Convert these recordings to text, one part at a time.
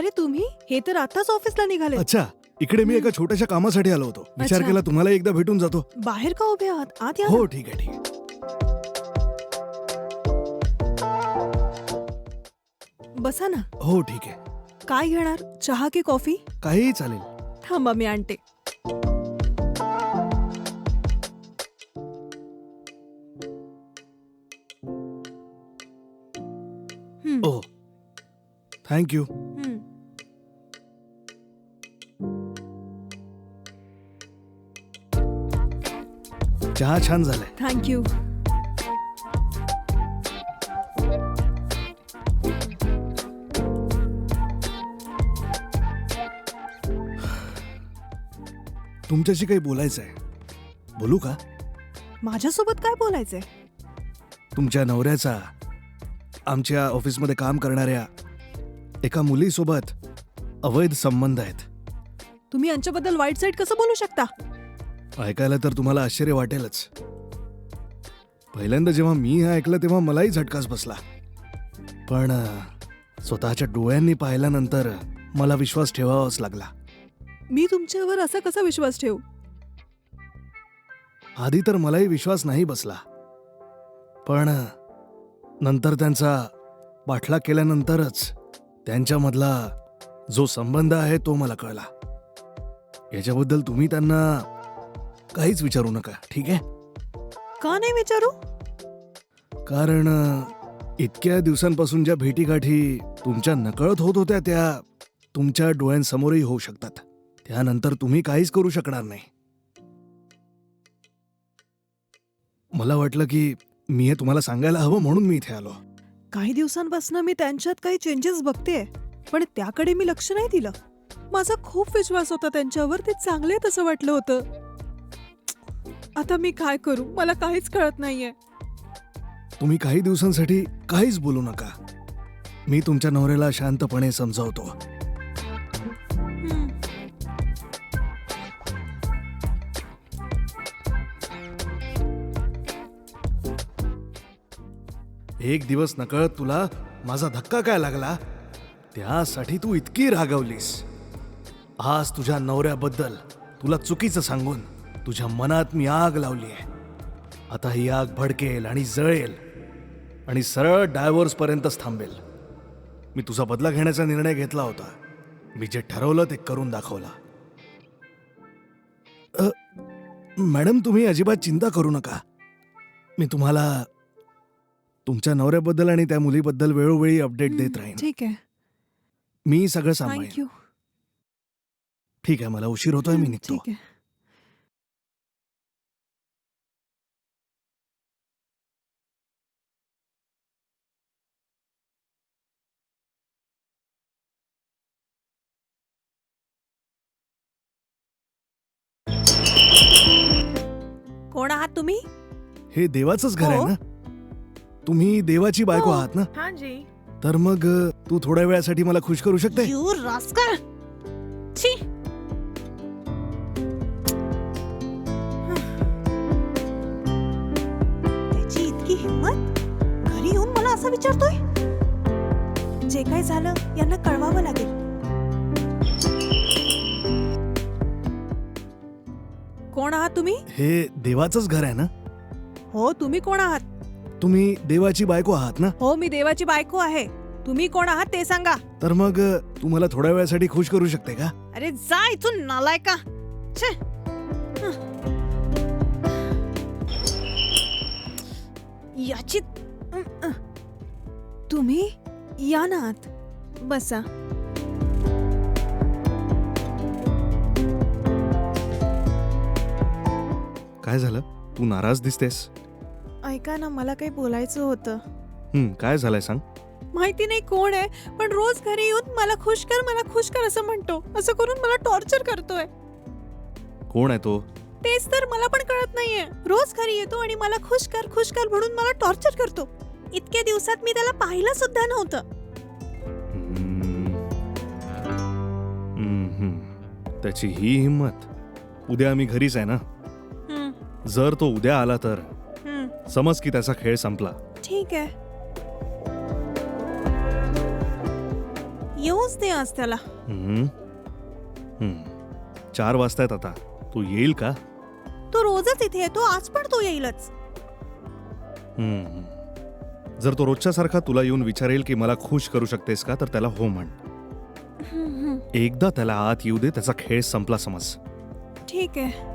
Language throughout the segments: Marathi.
अरे तुम्ही? हे तर आताच ऑफिसला निघाले अच्छा इकडे मी एका छोट्याशा कामासाठी आलो होतो. विचार अच्छा. केला तुम्हाला एकदा भेटून जातो. बाहेर का उभे आहात? आत या ना. हो ठीक आहे ठीक आहे. बसा ना. हो ठीक आहे. काय घेणार? चहा की कॉफी? काहीही चालेल. थांबा मी आणते. हं, ओ थँक्यू चहा छान झालाय. थँक्यू तुमच्याशी काही बोलायचं आहे बोलू का? माझ्यासोबत काय बोलायचंय? तुमच्या नवऱ्याचा आमच्या ऑफिसमध्ये काम करणाऱ्या एका मुलीसोबत अवैध संबंध आहेत. तुम्ही यांच्याबद्दल वाईट साईड कसं बोलू शकता? ऐकायला तर तुम्हाला आश्चर्य वाटेलच. पहिल्यांदा जेव्हा मी हे ऐकलं तेव्हा मलाही झटकाच बसला. पण स्वतःच्या डोळ्यांनी पाहिल्यानंतर मला विश्वास ठेवावाच लागला. मी तुमच्यावर असा कसा विश्वास ठेवू? आधी तर मलाही विश्वास नाही बसला. पण नंतर त्यांचा पाठलाग केल्यानंतरच त्यांच्यामधला जो संबंध आहे तो मला कळला. याच्याबद्दल तुम्ही त्यांना काहीच विचारू नका ठीक आहे? का नाही विचारू? कारण अ, इतक्या दिवसांपासून ज्या भेटीगाठी तुमच्या नकळत होत होत्या त्या तुमच्या डोळ्यांसमोरही होऊ शकतात. त्यानंतर तुम्ही काहीच करू शकणार नाही. मला वाटलं की मी हे तुम्हाला सांगायला हवं म्हणून मी इथे आलो. काही दिवसांपासून मी त्यांच्यात काही चेंजेस बघतेय पण त्याकडे मी लक्ष नाही दिलं. माझा खूप विश्वास होता त्यांच्यावर ते चांगले आहेत असं वाटलं होतं. आता मी काय करू? मला काहीच कळत नाहीये. तुम्ही काही दिवसांसाठी काहीच बोलू नका. मी तुमच्या नवऱ्याला शांतपणे समजावतो. एक दिवस नकळत तुला माझा धक्का काय लागला? त्यासाठी तू इतकी रागवलीस. आज तुझ्या नवऱ्याबद्दल तुला चुकीचं सांगून तुझ्या मनात मी आग लावली आहे. आता ही आग भडकेल आणि जळेल आणि सरळ डायव्हर्स पर्यंतच थांबेल. मी तुझा बदला घेण्याचा निर्णय घेतला होता. मी जे ठरवलं ते करून दाखवला. मॅडम तुम्ही अजिबात चिंता करू नका. मी तुम्हाला तुमच्या नवऱ्याबद्दल आणि त्या मुलीबद्दल वेळोवेळी अपडेट देत राहीन. ठीक आहे. मी सगळं सांभाळेन. थँक्यू ठीक आहे मला उशीर होतोय मी निघतो. कोण आहात तुम्ही? हे देवाचंच घर आहे हो. ना? तुम्ही देवाची बायको हो. आहात ना? हा जी. तर मग अ, तू थोड्या वेळासाठी मला खुश करू शकते? यू रास्कल छी त्याची इतकी हिंमत? घरी येऊन मला असं विचारतोय? जे काय झालं यांना कळवावं लागेल. कोण आहात तुम्ही? हे देवाचंच घर आहे ना? हो तुम्ही कोण आहात? तुम्ही देवाची बायको आहात ना? हो मी देवाची बायको आहे. तुम्ही कोण आहात ते सांगा. तर मग अ, तू मला थोड्या वेळासाठी खुश करू शकते का? अरे जा इथून नालाय का छे याची तुम्ही या ना आत. बसा. काय झालं? तू नाराज दिसतेस. ऐका ना मला काही बोलायचं होतं. हं, काय झालंय सांग. माहिती नाही कोण आहे पण रोज घरी येऊन मला खुश कर मला खुश कर असं म्हणतो. असं करून मला टॉर्चर करतोय. कोण आहे तो? तेच तर मला पण कळत नाहीये. रोज घरी येतो आणि मला खुश कर खुश कर म्हणून मला टॉर्चर करतो. इतक्या दिवसात मी त्याला पाहिलं सुद्धा नव्हतं. हम्म. हम्म, हम्म. त्याची ही हिंमत. उद्या आम्ही घरीच आहे ना? जर तो उद्या आला तर. हं. समज की त्याचा खेळ संपला. ठीक आहे. येऊच दे आज त्याला. हम्म. हम्म. चार वाजतायत आता. तू येईल का? तो रोजच इथे येतो आज पण तो येईलच. हम्म. जर तो रोजच्या सारखा तुला येऊन विचारेल की मला खुश करू शकतेस का तर त्याला हो म्हण. एकदा त्याला आत येऊ दे त्याचा खेळ संपला समज. ठीक आहे.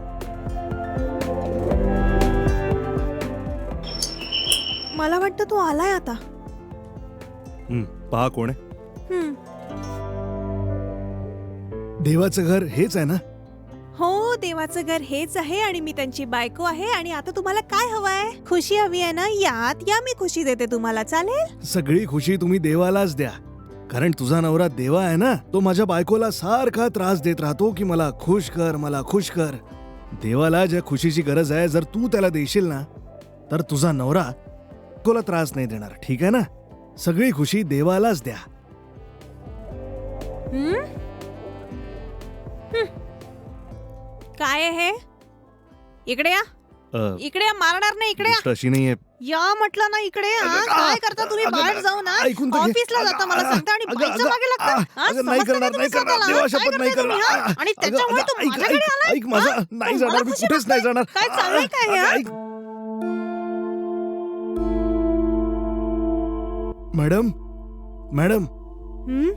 मला वाटतं तो आलाय आता. हम्म. पहा कोण आहे. देवाचं घर हेच आहे ना? हो देवाचं घर हेच आहे आणि मी त्यांची बायको आहे आणि आता तुम्हाला काय हवंय? खुशी हवी आहे ना? यात या मी खुशी देते तुम्हाला. चालेल? सगळी खुशी तुम्ही देवालाच द्या. कारण तुझा नवरा देवा आहे ना? तो माझ्या बायकोला सारखा त्रास देत राहतो की मला खुश कर मला खुश कर. देवाला ज्या खुशीची गरज आहे जर तू त्याला देशील ना तर तुझा नवरा कोला त्रास नाही देणार ठीक आहे ना सगळी खुशी देवालाच द्या हम्म? हम्म. काय आहे हे इकडे या अ, इकडे या मारणार नाही इकडे या गोष्ट अशी नाहीये या म्हटलं ना इकडे या अगं, काय करता तुम्ही अगं, बाहेर जाऊ ना ऐकून तर घे. ऑफिसला अगं, जाता मला सांगता आणि अगं, बाईच्या अगं, मागे लागता आ, हा, अगं, नाही समजतं करणार नाही तुम्ही करणार स्वतःला? देवा काय शपथ नाही करताय तुम्ही, करणार हा? आणि अगं, त्याच्यामुळे तू ऐक, माझ्याकडे ऐक, आलाय ऐक माझा हा? नाही मला जाणार मी कुठेच नाही जाणार काय चाललंय काय हे, अगं, हा? ऐक. मॅडम? मॅडम? हम्म?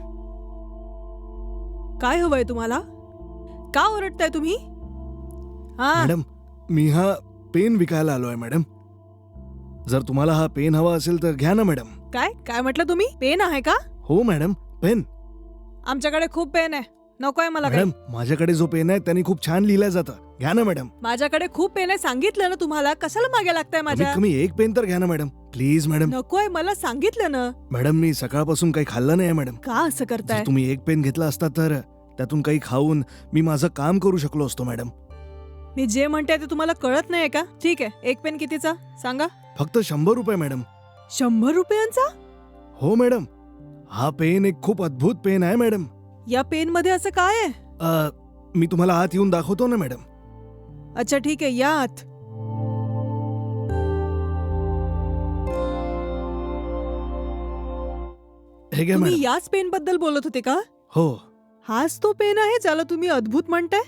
काय हवंय तुम्हाला? का ओरडताय तुम्ही? हा. मॅडम मी हा पेन विकायला आलोय मॅडम. जर तुम्हाला हा पेन हवा असेल तर घ्या ना मॅडम. काय? काय म्हटलं तुम्ही? पेन आहे का? हो मॅडम पेन. आमच्याकडे खूप पेन आहे. नकोय मला काही. मॅडम माझ्याकडे जो पेन आहे त्यांनी खूप छान लिहिलं जातं. घ्या ना मॅडम. माझ्याकडे खूप पेन आहे सांगितलं ना तुम्हाला. कशाला मागे लागताय कमीत माझ्या? कमी एक पेन तर घ्या ना मॅडम. Please madam. नकोय मला सांगितलं ना. मॅडम मी सकाळपासून काही खाल्लं नाही मॅडम. का असं करताय? जर तुम्ही एक पेन घेतला असता तर त्यातून काही खाऊन मी माझं काम करू शकलो असतो मॅडम. मी जे म्हणते ते तुम्हाला कळत नाहीये का? ठीक आहे एक पेन कितीचा? सांगा. फक्त शंभर रुपये मॅडम. शंभर रुपयांचा? हो मॅडम. हा पेन एक खूप अद्भुत पेन आहे मॅडम. या पेन मध्ये असं काय आहे? अ, मी तुम्हाला आत येऊन दाखवतो ना मॅडम. अच्छा ठीक आहे या आत. हे घ्या तुम्ही मॅडम. याच पेन बद्दल बोलत होते का? हो. हाच तो पेन आहे ज्याला तुम्ही अद्भुत म्हणताय?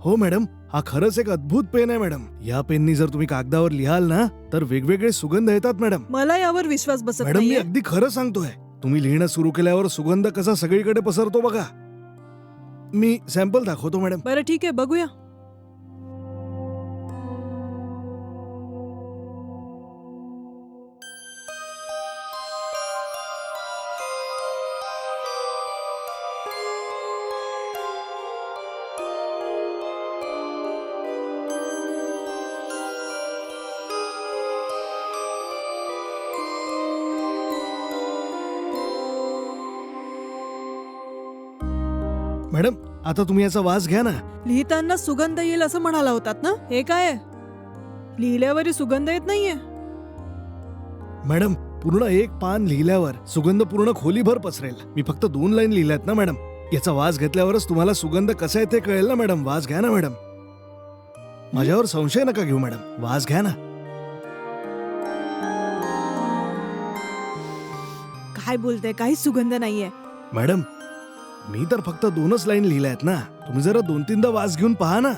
हो मॅडम. हा खरंच एक अद्भुत पेन आहे मॅडम. या पेननी जर तुम्ही कागदावर लिहाल ना तर वेगवेगळे सुगंध येतात मॅडम. मला यावर विश्वास बसत मॅडम मी नाहीये. अगदी खरं सांगतोय. तुम्ही लिहिणं सुरू केल्यावर सुगंध कसा सगळीकडे पसरतो बघा. मी सॅम्पल दाखवतो मॅडम. बरं ठीक आहे बघूया. मॅडम आता तुम्ही याचा वास घ्या ना. लिहिताना सुगंध येईल असं म्हणाला होतात ना? हे काय? लिहिल्यावरही सुगंध येत नाहीये. मॅडम पूर्ण एक पान लिहिल्यावर सुगंध पूर्ण खोलीभर पसरेल. मी फक्त दोन लाईन लिहिल्यात ना मॅडम. याचा वास घेतल्यावरच तुम्हाला सुगंध कसा आहे ते कळेल ना मॅडम. वास घ्या ना मॅडम. माझ्यावर संशय नका घेऊ मॅडम. वास घ्या ना. काय बोलते काही सुगंध नाहीये. मॅडम मी तर फक्त दोनच लाईन लिहिल्या आहेत ना तुम्ही जरा दोन तीनदा वास घेऊन पहा ना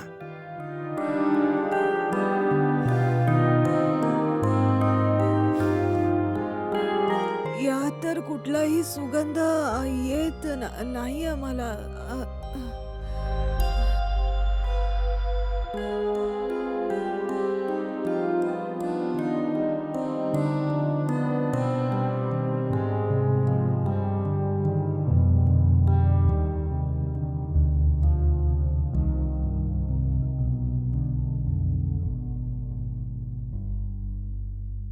या तर कुठलाही सुगंध येत ना नाही आम्हाला अ.